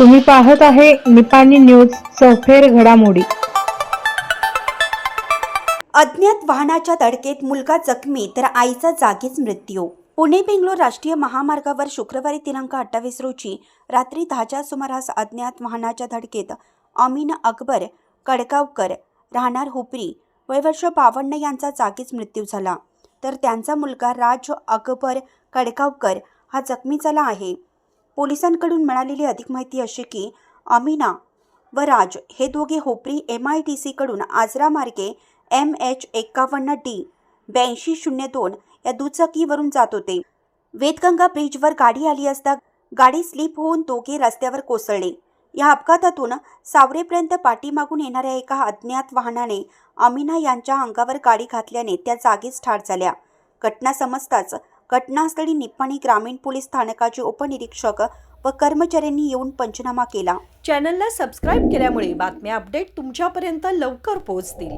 तुम्ही पाहत आहे निपाणी न्यूज सफेर घडामोडी. अज्ञात वाहनाच्या धडकेत मुलगा जखमी तर आईचा जागीच मृत्यू. पुणे बेंगलोर राष्ट्रीय महामार्गावर शुक्रवारी दिनांक अठ्ठावीस रोजी रात्री दहाच्या सुमारास अज्ञात वाहनाच्या धडकेत अमीन अकबर कडगावकर राहणार हुपरी वय वर्ष बावन्न यांचा जागीच मृत्यू झाला. तर त्यांचा मुलगा राज अकबर कडगावकर हा जखमी झाला आहे. पोलिसांकडून मिळालेली अधिक माहिती अशी की अमीना व राज हे दोघे होपरी एम आय टी सीकडून आजरा मार्गे एम एच एक्कावन्न डी ब्याऐंशी शून्य दोन या दुचाकीवरून जात होते. वेदगंगा ब्रिजवर गाडी आली असता गाडी स्लिप होऊन दोघे रस्त्यावर कोसळले. या अपघातातून सावरेपर्यंत पाठीमागून येणाऱ्या एका अज्ञात वाहनाने अमिना यांच्या अंगावर गाडी घातल्याने त्या जागीच ठार झाल्या. घटना समजताच घटनास्थळी निपाणी ग्रामीण पोलीस स्थानकाचे उपनिरीक्षक व कर्मचाऱ्यांनी येऊन पंचनामा केला. चॅनलला सबस्क्राईब केल्यामुळे बातम्या अपडेट तुमच्यापर्यंत लवकर पोहोचतील.